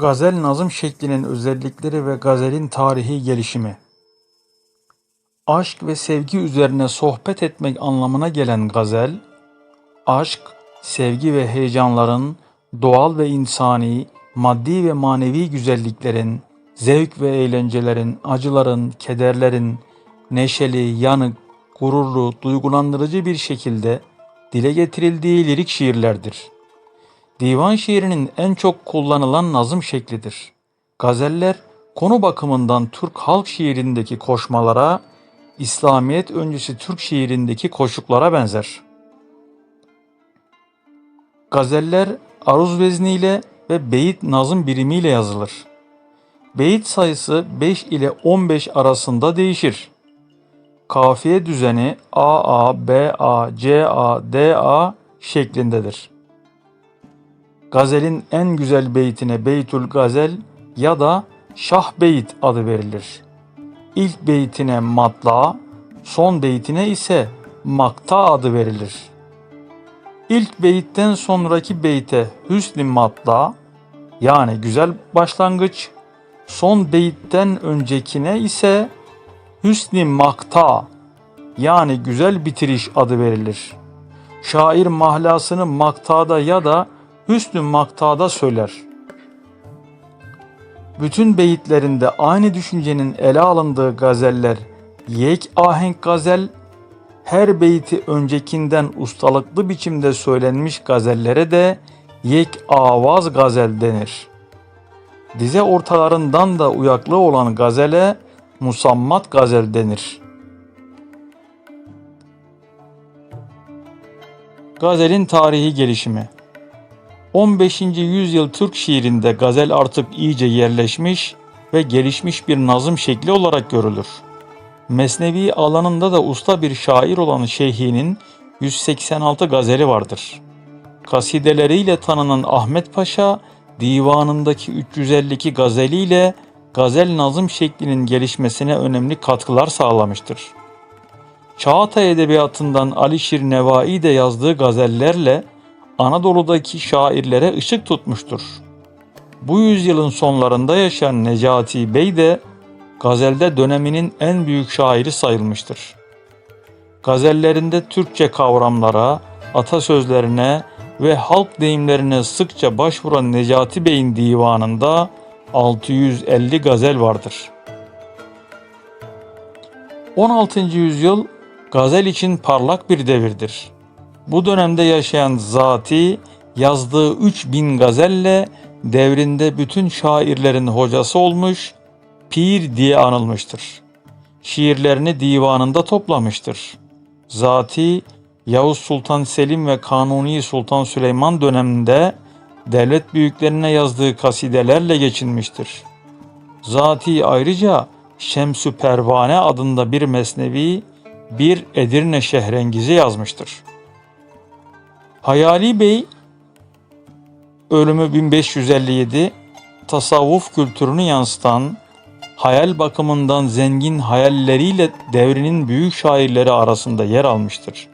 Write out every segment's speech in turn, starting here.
Gazel nazım şeklinin özellikleri ve gazelin tarihi gelişimi. Aşk ve sevgi üzerine sohbet etmek anlamına gelen gazel, aşk, sevgi ve heyecanların, doğal ve insani, maddi ve manevi güzelliklerin, zevk ve eğlencelerin, acıların, kederlerin, neşeli, yanık, gururlu, duygulandırıcı bir şekilde dile getirildiği lirik şiirlerdir. Divan şiirinin en çok kullanılan nazım şeklidir. Gazeller konu bakımından Türk halk şiirindeki koşmalara, İslamiyet öncesi Türk şiirindeki koşuklara benzer. Gazeller aruz vezniyle ve beyit nazım birimiyle yazılır. Beyit sayısı 5 ile 15 arasında değişir. Kafiye düzeni AA, BA, CA, DA şeklindedir. Gazelin en güzel beytine Beytül Gazel ya da Şah Beyt adı verilir. İlk beytine matla, son beytine ise makta adı verilir. İlk beyitten sonraki beyte hüsn matla yani güzel başlangıç, son beyitten öncekine ise hüsn makta yani güzel bitiriş adı verilir. Şair mahlasını maktada ya da hüsnü maktada söyler. Bütün beyitlerinde aynı düşüncenin ele alındığı gazeller yek ahenk gazel, her beyti öncekinden ustalıklı biçimde söylenmiş gazellere de yek avaz gazel denir. Dize ortalarından da uyaklı olan gazele musammat gazel denir. Gazelin tarihi gelişimi 15. yüzyıl Türk şiirinde gazel artık iyice yerleşmiş ve gelişmiş bir nazım şekli olarak görülür. Mesnevi alanında da usta bir şair olan Şeyhi'nin 186 gazeli vardır. Kasideleriyle tanınan Ahmet Paşa, divanındaki 352 gazeliyle gazel nazım şeklinin gelişmesine önemli katkılar sağlamıştır. Çağatay Edebiyatı'ndan Alişir Nevai de yazdığı gazellerle Anadolu'daki şairlere ışık tutmuştur. Bu yüzyılın sonlarında yaşayan Necati Bey de gazelde döneminin en büyük şairi sayılmıştır. Gazellerinde Türkçe kavramlara, atasözlerine ve halk deyimlerine sıkça başvuran Necati Bey'in divanında 650 gazel vardır. 16. yüzyıl gazel için parlak bir devirdir. Bu dönemde yaşayan Zati yazdığı 3000 gazelle devrinde bütün şairlerin hocası olmuş, pir diye anılmıştır. Şiirlerini divanında toplamıştır. Zati Yavuz Sultan Selim ve Kanuni Sultan Süleyman döneminde devlet büyüklerine yazdığı kasidelerle geçinmiştir. Zati ayrıca Şemsü Pervane adında bir mesnevi, bir Edirne Şehrengizi yazmıştır. Hayali Bey ölümü 1557 tasavvuf kültürünü yansıtan hayal bakımından zengin hayalleriyle devrinin büyük şairleri arasında yer almıştır.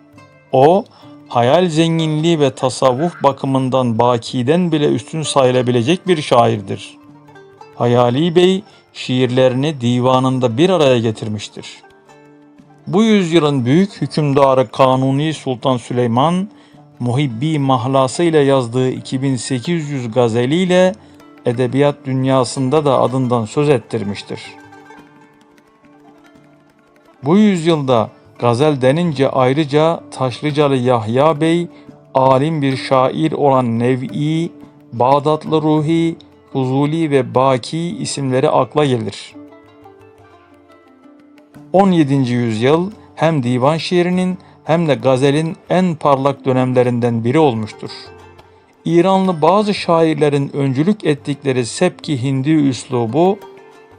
O, hayal zenginliği ve tasavvuf bakımından Baki'den bile üstün sayılabilecek bir şairdir. Hayali Bey şiirlerini divanında bir araya getirmiştir. Bu yüzyılın büyük hükümdarı Kanuni Sultan Süleyman Muhibbi mahlasıyla yazdığı 2800 gazeliyle edebiyat dünyasında da adından söz ettirmiştir. Bu yüzyılda gazel denince ayrıca Taşlıcalı Yahya Bey, alim bir şair olan Nev'i, Bağdatlı Ruhi, Fuzuli ve Baki isimleri akla gelir. 17. yüzyıl hem divan şiirinin hem de gazelin en parlak dönemlerinden biri olmuştur. İranlı bazı şairlerin öncülük ettikleri Sepki Hindi üslubu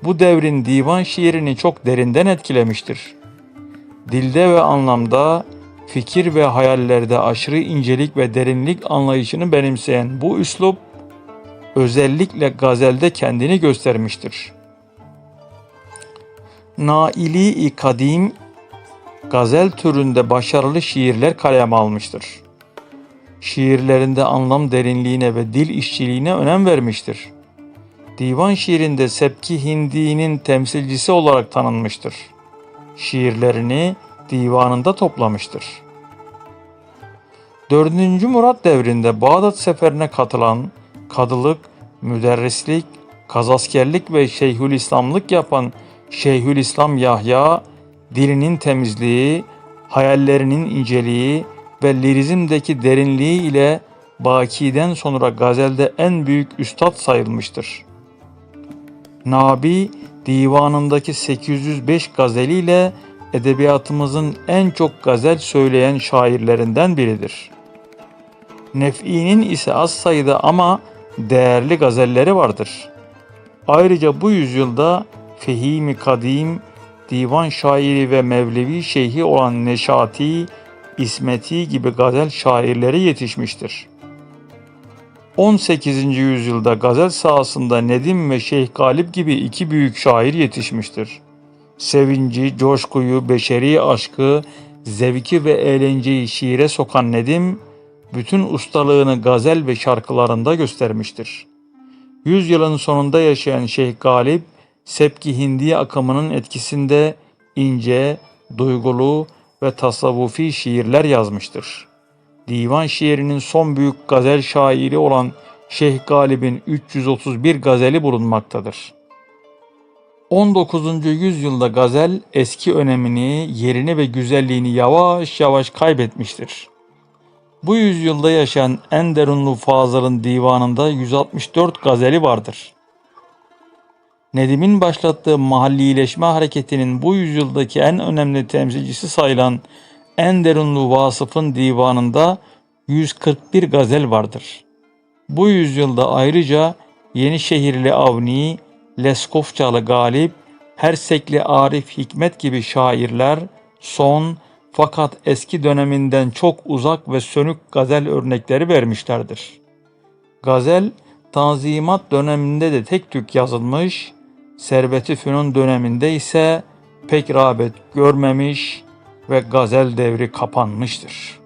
bu devrin divan şiirini çok derinden etkilemiştir. Dilde ve anlamda, fikir ve hayallerde aşırı incelik ve derinlik anlayışını benimseyen bu üslup özellikle gazelde kendini göstermiştir. Naili-i Kadim gazel türünde başarılı şiirler kaleme almıştır. Şiirlerinde anlam derinliğine ve dil işçiliğine önem vermiştir. Divan şiirinde Sepki Hindi'nin temsilcisi olarak tanınmıştır. Şiirlerini divanında toplamıştır. 4. Murat devrinde Bağdat seferine katılan, kadılık, müderrislik, kazaskerlik ve şeyhülislamlık yapan Şeyhülislam Yahya, dilinin temizliği, hayallerinin inceliği ve lirizmdeki derinliği ile Baki'den sonra gazelde en büyük üstad sayılmıştır. Nabi divanındaki 805 gazeliyle edebiyatımızın en çok gazel söyleyen şairlerinden biridir. Nef'i'nin ise az sayıda ama değerli gazelleri vardır. Ayrıca bu yüzyılda Fehimi Kadim, divan şairi ve Mevlevi şeyhi olan Neşati, İsmeti gibi gazel şairleri yetişmiştir. 18. yüzyılda gazel sahasında Nedim ve Şeyh Galip gibi iki büyük şair yetişmiştir. Sevinci, coşkuyu, beşeri aşkı, zevki ve eğlenceyi şiire sokan Nedim, bütün ustalığını gazel ve şarkılarında göstermiştir. Yüzyılın sonunda yaşayan Şeyh Galip, Sepki Hindi akımının etkisinde ince, duygulu ve tasavvufi şiirler yazmıştır. Divan şiirinin son büyük gazel şairi olan Şeyh Galip'in 331 gazeli bulunmaktadır. 19. yüzyılda gazel eski önemini, yerini ve güzelliğini yavaş yavaş kaybetmiştir. Bu yüzyılda yaşayan Enderunlu Fazıl'ın divanında 164 gazeli vardır. Nedim'in başlattığı mahallileşme hareketinin bu yüzyıldaki en önemli temsilcisi sayılan Enderunlu Vasıf'ın divanında 141 gazel vardır. Bu yüzyılda ayrıca Yenişehirli Avni, Leskovçalı Galip, Hersekli Arif Hikmet gibi şairler son fakat eski döneminden çok uzak ve sönük gazel örnekleri vermişlerdir. Gazel, Tanzimat döneminde de tek tük yazılmış, Servet-i Fünun döneminde ise pek rağbet görmemiş ve gazel devri kapanmıştır.